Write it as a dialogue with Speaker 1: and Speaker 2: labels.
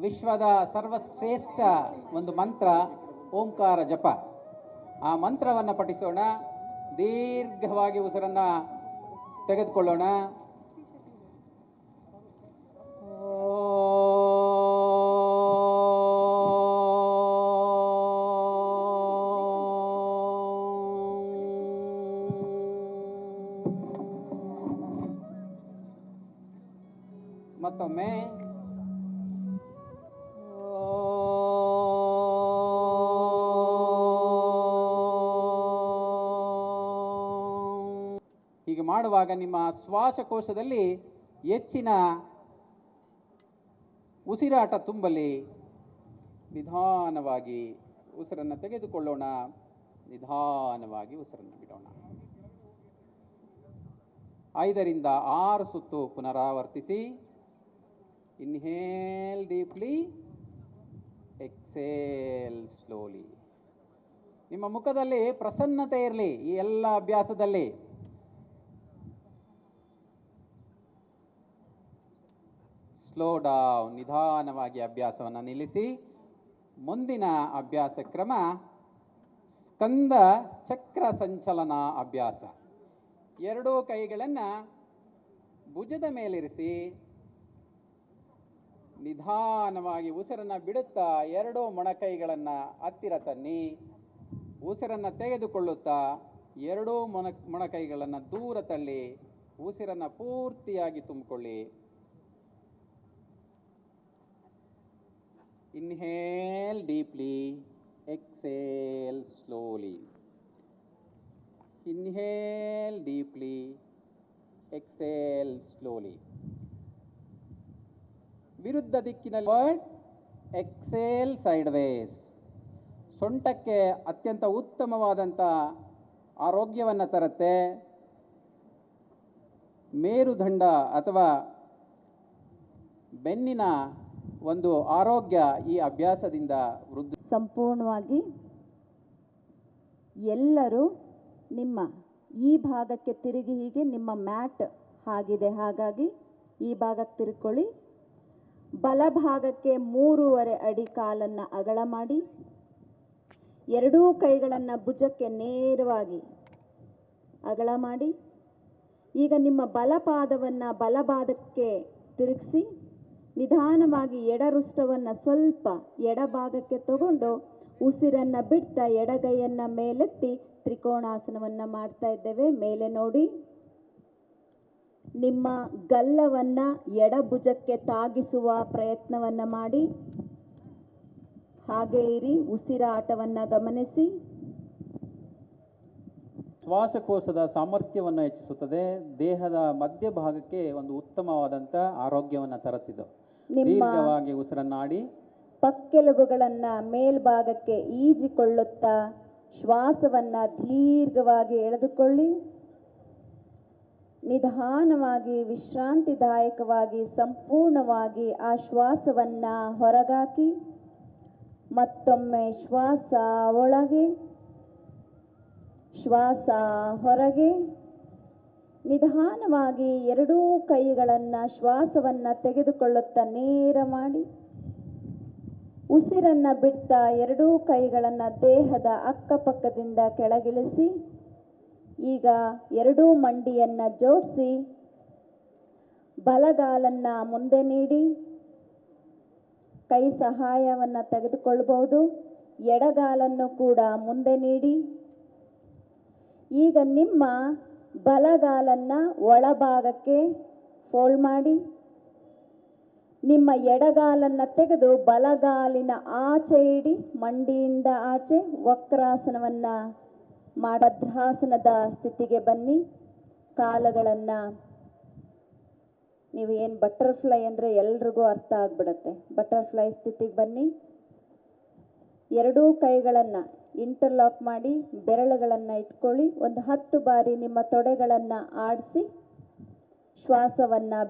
Speaker 1: ವಿಶ್ವದ ಸರ್ವಶ್ರೇಷ್ಠ ಒಂದು ಮಂತ್ರ ಓಂಕಾರ ಜಪ. ಆ ಮಂತ್ರವನ್ನು ಪಠಿಸೋಣ. ದೀರ್ಘವಾಗಿ ಉಸಿರನ್ನು ತೆಗೆದುಕೊಳ್ಳೋಣ. ಮತ್ತೊಮ್ಮೆ ಹೀಗೆ ಮಾಡುವಾಗ ನಿಮ್ಮ ಶ್ವಾಸಕೋಶದಲ್ಲಿ ಹೆಚ್ಚಿನ ಉಸಿರಾಟ ತುಂಬಲಿ. ನಿಧಾನವಾಗಿ ಉಸಿರನ್ನು ತೆಗೆದುಕೊಳ್ಳೋಣ. ನಿಧಾನವಾಗಿ ಉಸಿರನ್ನು ಬಿಡೋಣ. ಐದರಿಂದ ಆರು ಸುತ್ತು ಪುನರಾವರ್ತಿಸಿ. Inhale deeply. Exhale slowly. ನಿಮ್ಮ ಮುಖದಲ್ಲಿ ಪ್ರಸನ್ನತೆ ಇರಲಿ ಈ ಎಲ್ಲ ಅಭ್ಯಾಸದಲ್ಲಿ. ಸ್ಲೋ ಡೌನ್, ನಿಧಾನವಾಗಿ ಅಭ್ಯಾಸವನ್ನು ನಿಲ್ಲಿಸಿ. ಮುಂದಿನ ಅಭ್ಯಾಸ ಕ್ರಮ ಸ್ಕಂದ ಚಕ್ರ ಸಂಚಲನ ಅಭ್ಯಾಸ. ಎರಡೂ ಕೈಗಳನ್ನು ಭುಜದ ಮೇಲಿರಿಸಿ, ನಿಧಾನವಾಗಿ ಉಸಿರನ್ನು ಬಿಡುತ್ತಾ ಎರಡೂ ಮೊಣಕೈಗಳನ್ನು ಹತ್ತಿರ ತನ್ನಿ. ಉಸಿರನ್ನು ತೆಗೆದುಕೊಳ್ಳುತ್ತಾ ಎರಡೂ ಮೊಣ ಮೊಣಕೈಗಳನ್ನು ದೂರ ತಳ್ಳಿ, ಉಸಿರನ್ನು ಪೂರ್ತಿಯಾಗಿ ತುಂಬಿಕೊಳ್ಳಿ. Inhale deeply exhale slowly inhale deeply exhale slowly ವಿರುದ್ಧ ದಿಕ್ಕಿನಲ್ಲಿ ವರ್ಡ್ ಎಕ್ಸೇಲ್ ಸೈಡ್ ವೇಸ್ ಸೊಂಟಕ್ಕೆ ಅತ್ಯಂತ ಉತ್ತಮವಾದಂಥ ಆರೋಗ್ಯವನ್ನು ತರುತ್ತೆ. ಮೇರುದಂಡ ಅಥವಾ ಬೆನ್ನಿನ ಒಂದು ಆರೋಗ್ಯ ಈ ಅಭ್ಯಾಸದಿಂದ ವೃದ್ಧಿ
Speaker 2: ಸಂಪೂರ್ಣವಾಗಿ ಎಲ್ಲರೂ ನಿಮ್ಮ ಈ ಭಾಗಕ್ಕೆ ತಿರುಗಿ ಹೀಗೆ ನಿಮ್ಮ ಮ್ಯಾಟ್ ಆಗಿದೆ. ಹಾಗಾಗಿ ಈ ಭಾಗಕ್ಕೆ ತಿರುಕೊಳ್ಳಿ. ಬಲಭಾಗಕ್ಕೆ ಮೂರುವರೆ ಅಡಿ ಕಾಲನ್ನು ಅಗಳ ಮಾಡಿ. ಎರಡೂ ಕೈಗಳನ್ನು ಭುಜಕ್ಕೆ ನೇರವಾಗಿ ಅಗಳ ಮಾಡಿ. ಈಗ ನಿಮ್ಮ ಬಲಪಾದವನ್ನು ಬಲಪಾದಕ್ಕೆ ತಿರುಗಿಸಿ. ನಿಧಾನವಾಗಿ ಎಡರುಷ್ಟವನ್ನು ಸ್ವಲ್ಪ ಎಡಭಾಗಕ್ಕೆ ತಗೊಂಡು ಉಸಿರನ್ನು ಬಿಡ್ತಾ ಎಡಗೈಯನ್ನು ಮೇಲೆತ್ತಿ ತ್ರಿಕೋಣಾಸನವನ್ನು ಮಾಡ್ತಾ ಇದ್ದೇವೆ. ಮೇಲೆ ನೋಡಿ. ನಿಮ್ಮ ಗಲ್ಲವನ್ನು ಎಡಭುಜಕ್ಕೆ ತಾಗಿಸುವ ಪ್ರಯತ್ನವನ್ನು ಮಾಡಿ. ಹಾಗೆ ಇರಿ, ಉಸಿರಾಟವನ್ನು ಗಮನಿಸಿ.
Speaker 1: ಶ್ವಾಸಕೋಶದ ಸಾಮರ್ಥ್ಯವನ್ನು ಹೆಚ್ಚಿಸುತ್ತದೆ. ದೇಹದ ಮಧ್ಯಭಾಗಕ್ಕೆ ಒಂದು ಉತ್ತಮವಾದಂಥ ಆರೋಗ್ಯವನ್ನು ತರುತ್ತಿದ್ದು
Speaker 2: ನಿಮ್ಮ
Speaker 1: ದೀರ್ಘವಾಗಿ ಉಸಿರನ್ನಾಡಿ
Speaker 2: ಪಕ್ಕೆಲುಬುಗಳನ್ನ ಮೇಲ್ಭಾಗಕ್ಕೆ ಈಜಿಕೊಳ್ಳುತ್ತಾ ಶ್ವಾಸವನ್ನ ದೀರ್ಘವಾಗಿ ಎಳೆದುಕೊಳ್ಳಿ. ನಿಧಾನವಾಗಿ ವಿಶ್ರಾಂತಿದಾಯಕವಾಗಿ ಸಂಪೂರ್ಣವಾಗಿ ಆ ಶ್ವಾಸವನ್ನ ಹೊರಗಾಕಿ ಮತ್ತೊಮ್ಮೆ ಶ್ವಾಸ ಒಳಗೆ ಶ್ವಾಸ ಹೊರಗೆ. ನಿಧಾನವಾಗಿ ಎರಡೂ ಕೈಗಳನ್ನು ಶ್ವಾಸವನ್ನು ತೆಗೆದುಕೊಳ್ಳುತ್ತಾ ನೇರ ಮಾಡಿ. ಉಸಿರನ್ನು ಬಿಡ್ತಾ ಎರಡೂ ಕೈಗಳನ್ನು ದೇಹದ ಅಕ್ಕಪಕ್ಕದಿಂದ ಕೆಳಗಿಳಿಸಿ, ಈಗ ಎರಡೂ ಮಂಡಿಯನ್ನು ಜೋಡಿಸಿ, ಬಲಗಾಲನ್ನು ಮುಂದೆ ನೀಡಿ, ಕೈ ಸಹಾಯವನ್ನು ತೆಗೆದುಕೊಳ್ಬೋದು ಎಡಗಾಲನ್ನು ಕೂಡ ಮುಂದೆ ನೀಡಿ. ಈಗ ನಿಮ್ಮ ಬಲಗಾಲನ್ನು ಒಳಭಾಗಕ್ಕೆ ಫೋಲ್ಡ್ ಮಾಡಿ. ನಿಮ್ಮ ಎಡಗಾಲನ್ನು ತೆಗೆದು ಬಲಗಾಲಿನ ಆಚೆ ಇಡಿ, ಮಂಡಿಯಿಂದ ಆಚೆ ವಕ್ರಾಸನವನ್ನು ಭದ್ರಾಸನದ ಸ್ಥಿತಿಗೆ ಬನ್ನಿ. ಕಾಲುಗಳನ್ನು ನೀವು ಏನು ಬಟರ್ಫ್ಲೈ ಅಂದರೆ ಎಲ್ರಿಗೂ ಅರ್ಥ ಆಗ್ಬಿಡುತ್ತೆ. ಬಟರ್ಫ್ಲೈ ಸ್ಥಿತಿಗೆ ಬನ್ನಿ. ಎರಡೂ ಕೈಗಳನ್ನು ಇಂಟರ್ಲಾಕ್ ಮಾಡಿ ಬೆರಳುಗಳನ್ನು ಇಟ್ಕೊಳ್ಳಿ. ಒಂದು ಹತ್ತು ಬಾರಿ ನಿಮ್ಮ ತೊಡೆಗಳನ್ನು ಆಡಿಸಿ ಶ್ವಾಸವನ್ನು